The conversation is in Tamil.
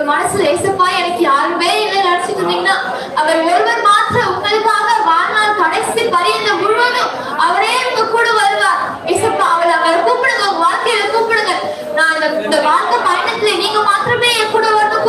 உங்க மனசுல ஏசப்பா எனக்கு யாருமே இல்லை நினைச்சிட்டு இருந்தீங்கன்னா அவர் ஒருவர் மாற்ற உங்களுக்காக வாழ்நாள் கடைசி பரியந்தம் முழுவதும் அவரே உங்க கூட வருவார். ஏசப்பா அவளை அவரை கூப்பிடுங்க உங்க வாழ்க்கையில கூப்பிடுங்க. நான் இந்த வாழ்க்கை பயணத்துல நீங்க மாத்திரமே என் கூட வரணும்.